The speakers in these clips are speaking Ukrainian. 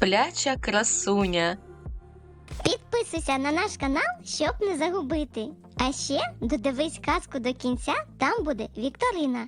Спляча красуня. Підписуйся на наш канал, щоб не загубити. А ще додивись казку до кінця, там буде Вікторина.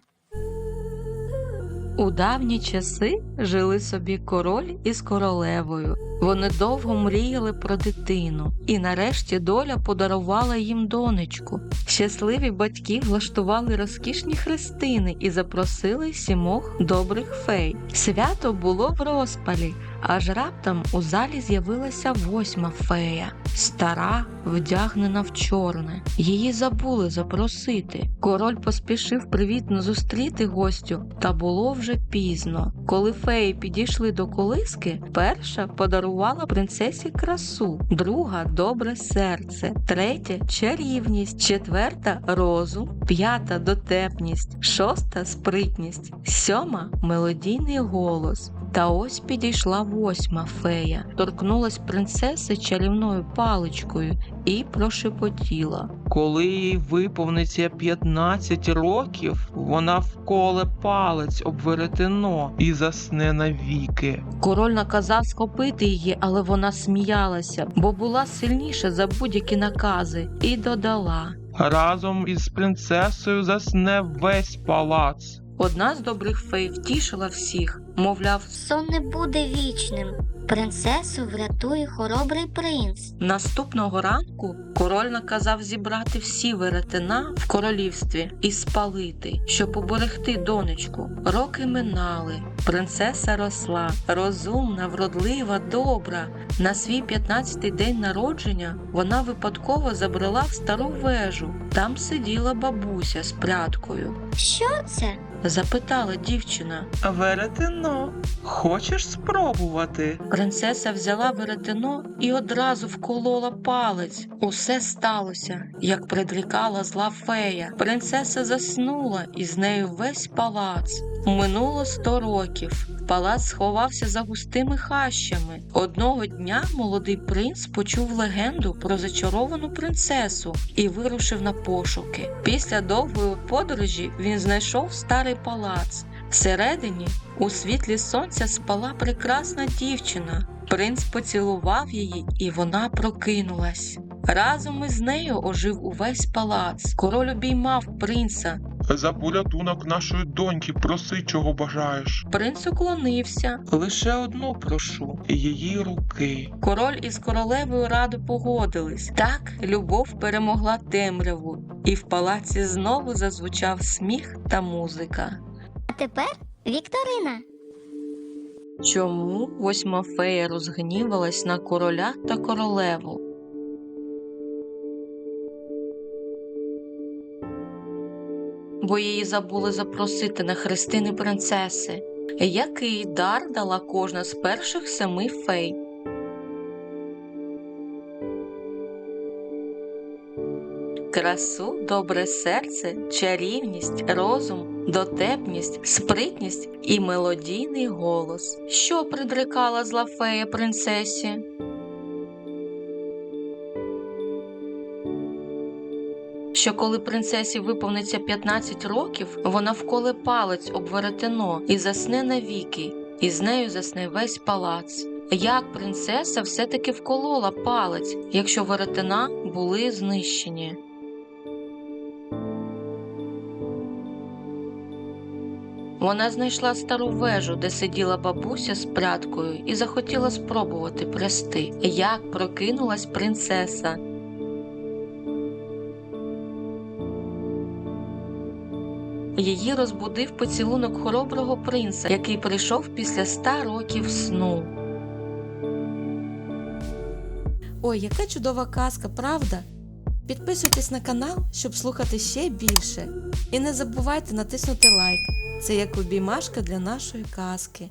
У давні часи жили собі король із королевою. Вони довго мріяли про дитину, і нарешті доля подарувала їм донечку. Щасливі батьки влаштували розкішні хрестини і запросили сімох добрих фей. Свято було в розпалі, аж раптом у залі з'явилася восьма фея, стара, вдягнена в чорне. Її забули запросити. Король поспішив привітно зустріти гостю, та було вже пізно. Коли феї підійшли до колиски, перша подарувала принцесі красу, друга добре серце, третя чарівність, четверта розум, п'ята дотепність, шоста спритність, сьома мелодійний голос. Та ось підійшла восьма фея, торкнулась принцеси чарівною паличкою і прошепотіла. Коли їй виповниться 15 років, вона вколе палець об веретено і засне навіки. Король наказав схопити її, але вона сміялася, бо була сильніша за будь-які накази, і додала. Разом із принцесою засне весь палац. Одна з добрих фей втішила всіх, мовляв, Сон не буде вічним. Принцесу врятує хоробрий принц. Наступного ранку король наказав зібрати всі веретена в королівстві і спалити, щоб поберегти донечку. Роки минали. Принцеса росла, розумна, вродлива, добра. На свій 15-й день народження вона випадково забрела в стару вежу. Там сиділа бабуся з прядкою. Що це? Запитала дівчина. Веретено, хочеш спробувати? Принцеса взяла веретено і одразу вколола палець. Усе сталося, як предрікала зла фея. Принцеса заснула, і з нею весь палац. Минуло сто років. Палац сховався за густими хащами. Одного дня молодий принц почув легенду про зачаровану принцесу і вирушив на пошуки. Після довгої подорожі він знайшов старий палац. Всередині у світлі сонця спала прекрасна дівчина. Принц поцілував її, і вона прокинулась. Разом із нею ожив увесь палац. Король обіймав принца. За порятунок нашої доньки проси, чого бажаєш. Принц уклонився. Лише одну прошу її руки. Король із королевою радо погодились. Так любов перемогла темряву, і в палаці знову зазвучав сміх та музика. А тепер Вікторина. Чому восьма фея розгнівалась на короля та королеву? Бо її забули запросити на хрестини принцеси. Який дар дала кожна з перших семи фей? Красу, добре серце, чарівність, розум, дотепність, спритність і мелодійний голос. Що предрикала зла фея принцесі? Що коли принцесі виповниться 15 років, вона вколе палець об веретено і засне навіки, і з нею засне весь палац. Як принцеса все-таки вколола палець, якщо веретена були знищені? Вона знайшла стару вежу, де сиділа бабуся з прядкою, і захотіла спробувати плести, як прокинулась принцеса. Її розбудив поцілунок хороброго принца, який прийшов після ста років сну. Ой, яка чудова казка, правда? Підписуйтесь на канал, щоб слухати ще більше. І не забувайте натиснути лайк. Це як обіймашка для нашої казки.